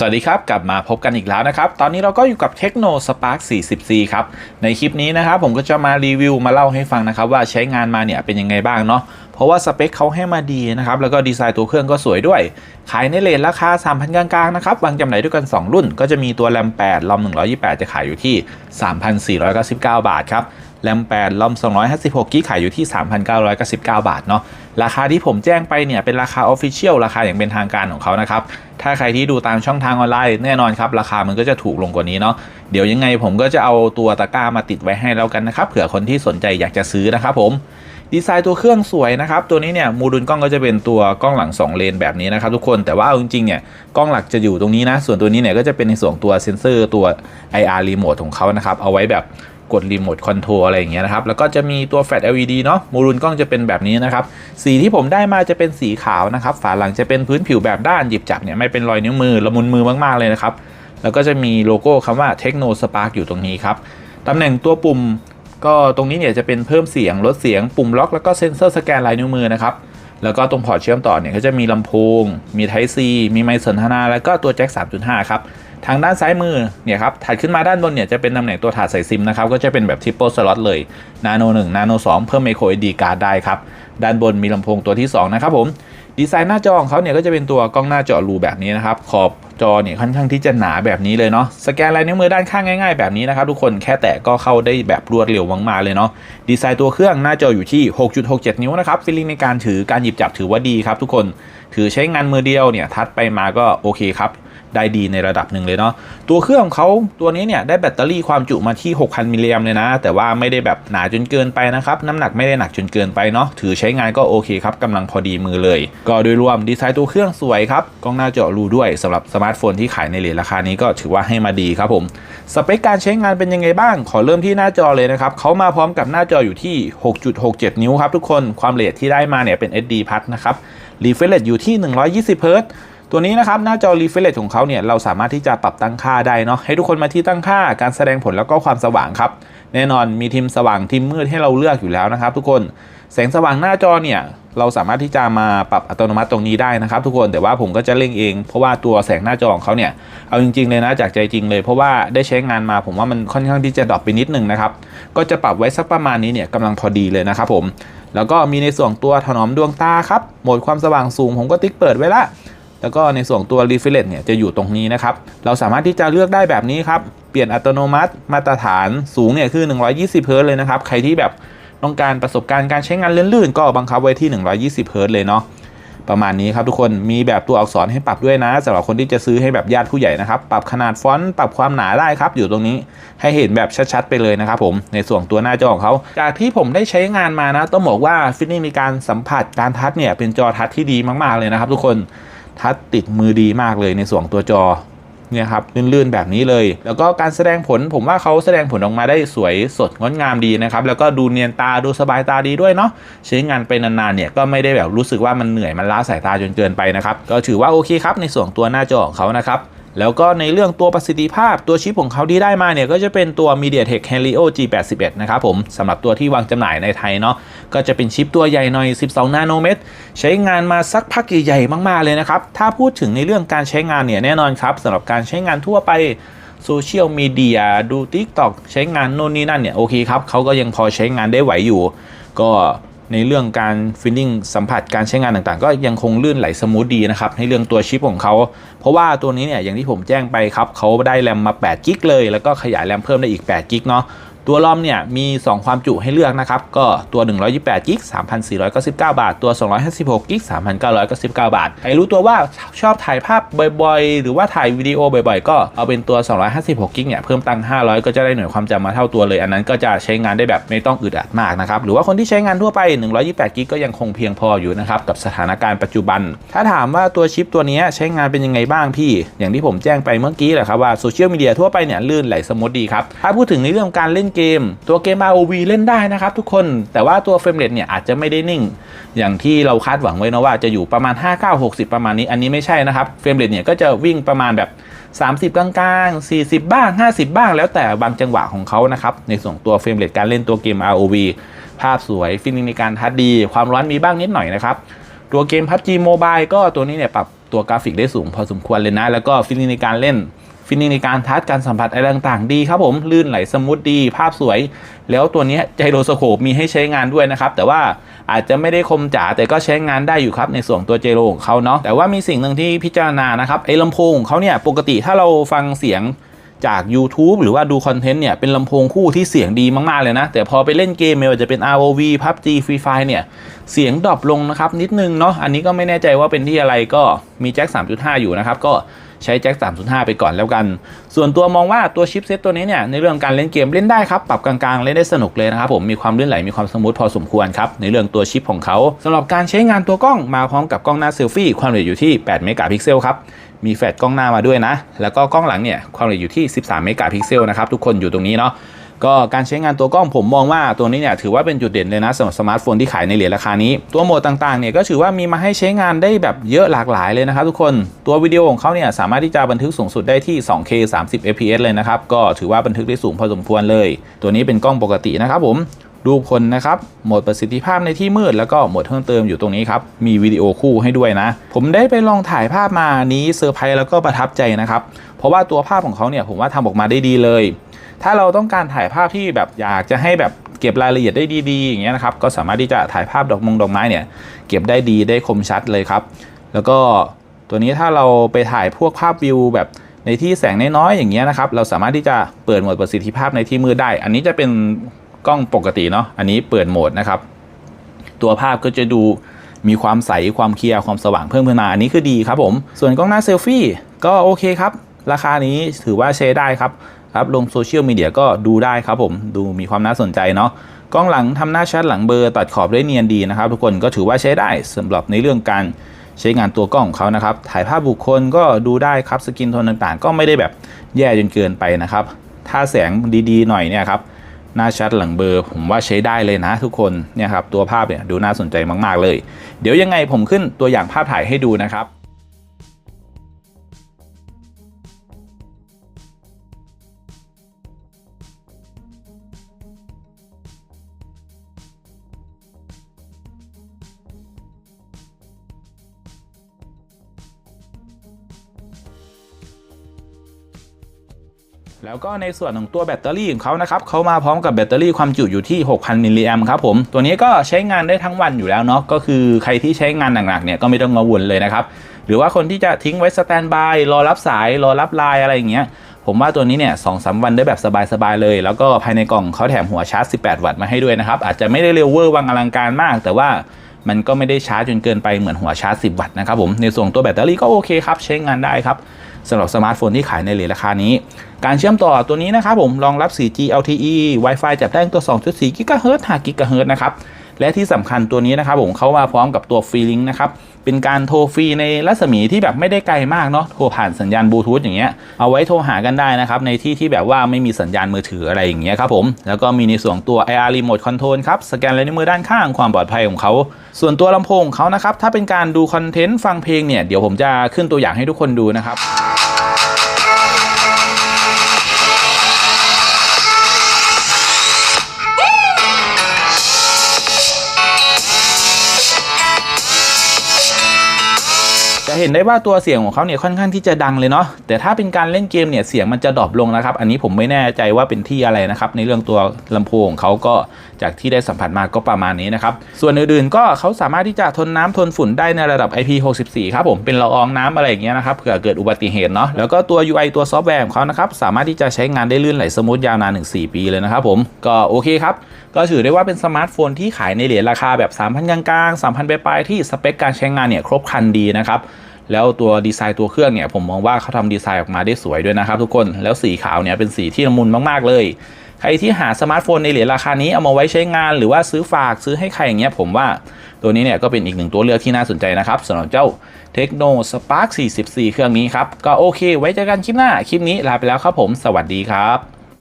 สวัสดีครับ กลับมาพบกันอีกแล้วนะครับ ตอนนี้เราก็อยู่กับ Tecno Spark 40C ครับ ในคลิปนี้นะครับผมก็จะมารีวิวมาเล่าให้ฟังนะครับ ว่าใช้งานมาเนี่ยเป็นยังไงบ้างเนาะเพราะว่าสเปคเขาให้มาดีนะครับ แล้วก็ดีไซน์ตัวเครื่องก็สวยด้วย ขายในเลทราคา 3,000 กลางๆ นะครับ วางจำหน่ายด้วยกัน 2 รุ่น ก็จะมีตัวแรม8ลอม128 จะขายอยู่ที่ 3,499 บาทครับ แรม8ลอม256กิกขายอยู่ที่ 3,999 บาทเนาะราคาที่ผมแจ้งไปเนี่ยเป็นราคาออฟฟิเชียลราคาอย่างเป็นทางการของเขานะครับ ถ้าใครที่ดูตามช่องทางออนไลน์แน่นอนครับ ราคามันก็จะถูกลงกว่านี้เนาะเดี๋ยวยังไงผมก็จะเอาตัวตะกร้ามาติดไว้ให้แล้วกันนะครับเผื่อคนที่สนใจอยากจะซื้อนะครับผมดีไซน์ตัวเครื่องสวยนะครับ ตัวนี้เนี่ยโมดูลกล้องก็จะเป็นตัวกล้องหลัง 2 เลนแบบนี้นะครับทุกคนแต่ว่าเอาจริงๆเนี่ยกล้องหลักจะอยู่ตรงนี้นะ ส่วนตัวนี้เนี่ยก็จะเป็นในส่วนตัวเซ็นเซอร์ตัว IR remote ของเขานะครับเอาไว้แบบ กดรีโมทคอนโทรลอะไรอย่างเงี้ยนะครับ แล้วก็จะมีตัวแฟลช LED เนาะโมดูลกล้องจะเป็นแบบนี้นะครับ สีที่ผมได้มาจะเป็นสีขาวนะครับ ฝาหลังจะเป็นพื้นผิวแบบด้านหยิบจับเนี่ยไม่เป็นรอยนิ้วมือละมุนมือมากๆเลยนะครับ แล้วก็จะมีโลโก้คำว่า Techno Spark อยู่ตรงนี้ครับตำแหน่งตัวปุ่มก็ตรงนี้เนี่ยจะเป็นเพิ่มเสียงลดเสียงปุ่มล็อกแล้วก็เซ็นเซอร์สแกนลายนิ้วมือนะครับแล้วก็ตรงพอร์ตเชื่อมต่อเนี่ยก็จะมีลำโพง มี Type C มีไมค์สนทนา แล้วก็ตัวแจ็ค3.5 ครับ ทางด้านซ้ายมือเนี่ยครับถัดขึ้นมาด้านบนเนี่ยจะเป็นตำแหน่งตัวถาดใส่ซิมนะครับก็จะเป็นแบบ Triple Slot เลย Nano 1 Nano 2 เพิ่ม Micro SD card ได้ครับด้านบนมีลำโพงตัวที่ 2 นะครับผม ดีไซน์หน้าจอของเขาเนี่ยก็จะเป็นตัวกล้องหน้าจอรูแบบนี้นะครับ ขอบจอเนี่ยค่อนข้างที่จะหนาแบบนี้เลยเนาะสแกนลายนิ้วมือด้านข้างง่ายๆแบบนี้นะครับทุกคนแค่แตะก็เข้าได้แบบรวดเร็วมากๆเลยเนาะดีไซน์ตัวเครื่องหน้าจออยู่ที่ 6.67 นิ้วนะครับฟีลลิ่งในการถือการหยิบจับถือว่าดีครับทุกคนถือใช้งานมือเดียวเนี่ยทัดไปมาก็โอเคครับ ได้ดีในระดับหนึ่งเลยเนาะตัวเครื่องของเขาตัวนี้เนี่ยได้แบตเตอรี่ความจุมาที่ 6,000 มิลลิแอมเลยนะ แต่ว่าไม่ได้แบบหนาจนเกินไปนะครับ น้ำหนักไม่ได้หนักจนเกินไปเนาะถือใช้งานก็โอเคครับกำลังพอดีมือเลย ก็โดยรวมดีไซน์ตัวเครื่องสวยครับกล้องหน้าจอรูด้วยสำหรับสมาร์ทโฟนที่ขายในเลทราคานี้ก็ถือว่าให้มาดีครับผมสเปคการใช้งานเป็นยังไงบ้าง ขอเริ่มที่หน้าจอเลยนะครับเขามาพร้อมกับหน้าจออยู่ที่ 6.67 นิ้วครับทุกคนความละเอียดที่ได้มาเนี่ยเป็น SD พัทนะครับรีเฟรชอยู่ที่120เฮิร ตัวนี้นะครับหน้าจอ refresh ของเขาเนี่ยเราสามารถที่จะปรับตั้งค่าได้เนาะให้ทุกคนมาที่ตั้งค่าการแสดงผลแล้วก็ความสว่างครับ แน่นอนมีทีมสว่างทีมมืดให้เราเลือกอยู่แล้วนะครับ ทุกคนแสงสว่างหน้าจอเนี่ยเราสามารถที่จะมาปรับอัตโนมัติตรงนี้ได้นะครับ ทุกคนแต่ว่าผมก็จะเร่งเอง เพราะว่าตัวแสงหน้าจอของเขาเนี่ยเอาจริงๆเลยนะจากใจจริงเลย เพราะว่าได้ใช้งานมาผมว่ามันค่อนข้างที่จะดรอปไปนิดนึงนะครับก็จะปรับไว้สักประมาณนี้เนี่ยกำลังพอดีเลยนะครับผมแล้วก็มีในส่วนตัวถนอมดวงตาครับโหมดความสว่างสูงผมก็ติ๊กเปิดไว้ละ แล้วก็ในส่วนตัว refresh เนี่ยจะอยู่ตรงนี้นะครับ เราสามารถที่จะเลือกได้แบบนี้ครับ เปลี่ยนอัตโนมัติมาตรฐานสูงเนี่ยคือ 120เฮิรตเลยนะครับ ใครที่แบบต้องการประสบการณ์การใช้งานลื่นๆ ก็บังคับไว้ที่ 120เฮิรตเลยเนาะประมาณนี้ครับทุกคนมีแบบตัวอักษรให้ปรับด้วยนะสำหรับคนที่จะซื้อให้แบบญาติผู้ใหญ่นะครับ ปรับขนาดฟอนต์ปรับความหนาได้ครับ อยู่ตรงนี้ให้เห็นแบบชัดๆ ไปเลยนะครับผมในส่วนตัวหน้าจอของเขา จากที่ผมได้ใช้งานมานะ ต้องบอกว่าฟิตนิ่งในการสัมผัสการทัชเนี่ยเป็นจอทัชที่ดีมากๆเลยนะครับทุกคน ทัชติดมือดีมากเลยในส่วนตัวจอเนี่ยครับลื่นๆแบบนี้เลย แล้วก็การแสดงผลผมว่าเขาแสดงผลออกมาได้สวยสดงดงามดีนะครับ แล้วก็ดูเนียนตาดูสบายตาดีด้วยเนาะใช้งานไปนานๆเนี่ยก็ไม่ได้แบบรู้สึกว่ามันเหนื่อยมันล้าสายตาจนเกินไปนะครับ ก็ถือว่าโอเคครับในส่วนตัวหน้าจอของเขานะครับ แล้วก็ในเรื่องตัวประสิทธิภาพตัวชิปของเขาที่ได้มาเนี่ย ก็จะเป็นตัว MediaTek Helio G81 นะครับผมสำหรับตัวที่วางจำหน่ายในไทยเนาะก็จะเป็นชิปตัวใหญ่หน่อย 12 นาโนเมตร ใช้งานมาสักพักใหญ่ๆมากๆเลยนะครับ ถ้าพูดถึงในเรื่องการใช้งานเนี่ยแน่นอนครับสำหรับการใช้งานทั่วไปโซเชียลมีเดียดู TikTok ใช้งานโน่นนี่นั่นเนี่ย โอเคครับเขาก็ยังพอใช้งานได้ไหวอยู่ ก็ ในเรื่องการฟิลลิ่งสัมผัสการใช้งานต่างๆ ก็ยังคงลื่นไหลสมูทดีนะครับในเรื่องตัวชิปของเขา เพราะว่าตัวนี้เนี่ยอย่างที่ผมแจ้งไปครับเขาได้แรมมา8กิกเลย แล้วก็ขยายแรมเพิ่มได้อีก8กิกเนาะ ตัวรอมเนี่ยมี 2 ความจุให้เลือกนะครับ ก็ตัว 128กิก3,499 บาท ตัว 256กิก3,999 บาท ใครรู้ตัวว่าชอบถ่ายภาพบ่อยๆ หรือว่าถ่ายวิดีโอบ่อยๆ ก็เอาเป็นตัว 256กิกเนี่ยเพิ่มตังค์500 ก็จะได้หน่วยความจำมาเท่าตัวเลย อันนั้นก็จะใช้งานได้แบบไม่ต้องอึดอัดมากนะครับ หรือว่าคนที่ใช้งานทั่วไป 128กิกก็ยังคงเพียงพออยู่นะครับกับสถานการณ์ปัจจุบัน ถ้าถามว่าตัวชิปตัวนี้ใช้งานเป็นยังไงบ้างพี่ อย่างที่ผมแจ้งไปเมื่อกี้แหละครับว่าโซเชียลมีเดียทั่วไปเนี่ยลื่นไหลสมูทดีครับถ้าพูดถึงในเรื่องการเล่นเกม ตัวเกม ROV เล่นได้นะครับทุกคน แต่ว่าตัวเฟรมเรทเนี่ยอาจจะไม่ได้นิ่ง อย่างที่เราคาดหวังไว้นะว่าจะอยู่ประมาณ 59 60 ประมาณนี้ อันนี้ไม่ใช่นะครับ เฟรมเรทเนี่ยก็จะวิ่งประมาณแบบ 30 กลางๆ 40 บ้าง 50 บ้าง แล้วแต่บางจังหวะของเขานะครับ ในส่วนตัวเฟรมเรทการเล่นตัวเกม ROV ภาพสวย ฟิลลิ่งในการทัดดี ความร้อนมีบ้างนิดหน่อยนะครับ ตัวเกม PUBG Mobile ก็ตัวนี้เนี่ยปรับตัวกราฟิกได้สูงพอสมควรเลยนะ แล้วก็ฟิลลิ่งในการเล่น ฟิลลิ่งในการทัชการสัมผัสอะไรต่างๆ ดีครับผมลื่นไหลสมูทดี ภาพสวย แล้วตัวนี้ไจโรสโคปมีให้ใช้งานด้วยนะครับ แต่ว่าอาจจะไม่ได้คมจ๋าแต่ก็ใช้งานได้อยู่ครับในส่วนตัวเจโรของเขาเนาะแต่ว่ามีสิ่งหนึ่งที่พิจารณานะครับไอ้ลำโพงของเขาเนี่ยปกติถ้าเราฟังเสียงจาก YouTube หรือว่าดูคอนเทนต์เนี่ย เป็นลำโพงคู่ที่เสียงดีมากๆเลยนะ แต่พอไปเล่นเกมไม่ว่าจะเป็น ROV PUBG Free Fire เนี่ย เสียงดรอปลงนะครับ นิดนึงเนาะอันนี้ก็ไม่แน่ใจว่าเป็นที่อะไรก็มีแจ็ค3.5 อยู่นะครับ ก็ ใช้แจ็ค3.5ไปก่อนแล้วกัน ส่วนตัวมองว่าตัวชิปเซตตัวนี้เนี่ยในเรื่องการเล่นเกมเล่นได้ครับ ปรับกลางๆ เล่นได้สนุกเลยนะครับผมมีความลื่นไหลมีความสมูทพอสมควรครับในเรื่องตัวชิปของเขาสำหรับการใช้งานตัวกล้องมาพร้อมกับกล้องหน้าเซลฟี่ความละเอียดอยู่ที่8เมกะพิกเซลครับมีแฟลชกล้องหน้ามาด้วยนะ แล้วก็กล้องหลังเนี่ยความละเอียดอยู่ที่ 13 เมกะพิกเซลนะครับทุกคนอยู่ตรงนี้เนาะ ก็การใช้งานตัวกล้องผมมองว่าตัวนี้เนี่ยถือว่าเป็นจุดเด่นเลยนะสำหรับสมาร์ทโฟนที่ขายในเหรียญราคานี้ ตัวโหมดต่างๆเนี่ยก็ถือว่ามีมาให้ใช้งานได้แบบเยอะหลากหลายเลยนะครับทุกคนตัววิดีโอของเขาเนี่ยสามารถที่จะบันทึกสูงสุดได้ที่ 2K 30 fps เลยนะครับก็ถือว่าบันทึกได้สูงพอสมควรเลย ตัวนี้เป็นกล้องปกตินะครับผมรูปคนนะครับโหมดประสิทธิภาพในที่มืด แล้วก็โหมดเพิ่มเติมอยู่ตรงนี้ครับ มีวิดีโอคู่ให้ด้วยนะ ผมได้ไปลองถ่ายภาพมานี้เซอร์ไพรส์แล้วก็ประทับใจนะครับ เพราะว่าตัวภาพของเขาเนี่ยผมว่าทำออกมาได้ดีเลย ถ้าเราต้องการถ่ายภาพที่แบบอยากจะให้แบบเก็บรายละเอียดได้ดีๆอย่างเงี้ยนะครับ ก็สามารถที่จะถ่ายภาพดอกมงดอกไม้เนี่ยเก็บได้ดีได้คมชัดเลยครับ แล้วก็ตัวนี้ถ้าเราไปถ่ายพวกภาพวิวแบบในที่แสงน้อยๆอย่างเงี้ยนะครับ เราสามารถที่จะเปิดโหมดประสิทธิภาพในที่มืดได้ อันนี้จะเป็นกล้องปกติเนาะ อันนี้เปิดโหมดนะครับ ตัวภาพก็จะดูมีความใส ความเคลียร์ ความสว่างเพิ่มขึ้นมา อันนี้คือดีครับผม ส่วนกล้องหน้าเซลฟี่ก็โอเคครับ ราคานี้ถือว่าใช้ได้ครับ ครับลงโซเชียลมีเดียก็ดูได้ครับผมดูมีความน่าสนใจเนาะกล้องหลังทำหน้าชัดหลังเบอร์ตัดขอบได้เนียนดีนะครับ ทุกคนก็ถือว่าใช้ได้สำหรับในเรื่องการใช้งานตัวกล้องของเขานะครับ ถ่ายภาพบุคคลก็ดูได้ครับสกินโทนต่างๆ ก็ไม่ได้แบบแย่จนเกินไปนะครับ ถ้าแสงดีๆ หน่อยเนี่ยครับหน้าชัดหลังเบอร์ ผมว่าใช้ได้เลยนะทุกคนเนี่ยครับตัวภาพเนี่ยดูน่าสนใจมากๆเลย เดี๋ยวยังไงผมขึ้นตัวอย่างภาพถ่ายให้ดูนะครับ แล้วก็ในส่วนของตัวแบตเตอรี่ของเขานะครับเขามาพร้อมกับแบตเตอรี่ความจุอยู่ที่ 6,000 มิลลิแอมครับผม ตัวนี้ก็ใช้งานได้ทั้งวันอยู่แล้วเนาะ ก็คือใครที่ใช้งานหนักๆเนี่ยก็ไม่ต้องกังวลเลยนะครับ หรือว่าคนที่จะทิ้งไว้สแตนบายรอรับสายรอรับไลน์อะไรอย่างเงี้ย ผมว่าตัวนี้เนี่ยสองสาวันได้แบบสบายๆเลย แล้วก็ภายในกล่องเขาแถมหัวชาร์จ 18 วัตต์มาให้ด้วยนะครับ อาจจะไม่ได้เร็วเวอร์วังอลังการมาก แต่ว่ามันก็ไม่ได้ช้าจนเกินไปเหมือนหัวชาร์จ 10 วัตต์นะครับผม ในส่วนตัวแบตเตอรี่ก็โอเคครับใช้งานได้ครับ สำหรับสมาร์ทโฟนที่ขายในเหรียญราคานี้ การเชื่อมต่อตัวนี้นะครับผมรองรับ 4G LTE Wi-Fi จับได้ตัว 2.4 GHz 5 GHz นะครับและที่สำคัญตัวนี้นะครับผมเขามาพร้อมกับตัวฟรีลิงนะครับ เป็นการโทรฟรีในรัศมีที่แบบไม่ได้ไกลมากเนาะโทรผ่านสัญญาณบลูทูธอย่างเงี้ยเอาไว้โทรหากันได้นะครับ ในที่ที่แบบว่าไม่มีสัญญาณมือถืออะไรอย่างเงี้ยครับผมแล้วก็มีในส่วนตัว IR Remote Control ครับ สแกนลายนิ้วมือด้านข้างความปลอดภัยของเขา ส่วนตัวลำโพงของเขานะครับถ้าเป็นการดูคอนเทนต์ฟังเพลงเนี่ยเดี๋ยวผมจะขึ้นตัวอย่างให้ทุกคนดูนะครับ จะเห็นได้ว่าตัวเสียงของเขาเนี่ยค่อนข้างที่จะดังเลยเนาะแต่ถ้าเป็นการเล่นเกมเนี่ยเสียงมันจะดรอปลงนะครับ อันนี้ผมไม่แน่ใจว่าเป็นที่อะไรนะครับ ในเรื่องตัวลำโพงของเขาก็ จากที่ได้สัมผัสมาก็ประมาณนี้นะครับ ส่วนอื่นๆก็เขาสามารถที่จะทนน้ำทนฝุ่นได้ในระดับ IP64 ครับผมเป็นละอองน้ำอะไรอย่างเงี้ยนะครับเผื่อเกิดอุบัติเหตุเนาะแล้วก็ตัว UI ตัวซอฟต์แวร์ของเขานะครับสามารถที่จะใช้งานได้ลื่นไหลสมูทยาวนานถึง4ปีเลยนะครับผมก็โอเคครับก็ถือได้ว่าเป็นสมาร์ทโฟนที่ขายในเหรียญราคาแบบ 3,000กลางๆ3,000ปลายๆที่สเปคการใช้งานเนี่ยครบครันดีนะครับแล้วตัวดีไซน์ตัวเครื่องเนี่ยผมมองว่าเขาทำดีไซน์ออกมาได้สวยด้วยนะครับทุกคนแล้วสีขาวเนี่ยเป็นสีที่ละมุนมากๆเลย ใครที่หาสมาร์ทโฟนในเหรียญราคานี้เอามาไว้ใช้งานหรือว่าซื้อฝากซื้อให้ใครอย่างเงี้ยผมว่าตัวนี้เนี่ยก็เป็นอีกหนึ่งตัวเลือกที่น่าสนใจนะครับสำหรับเจ้า Tecno Spark 44 เครื่องนี้ครับ ก็โอเค ไว้เจอกันคลิปหน้า คลิปนี้ลาไปแล้วครับผม สวัสดีครับ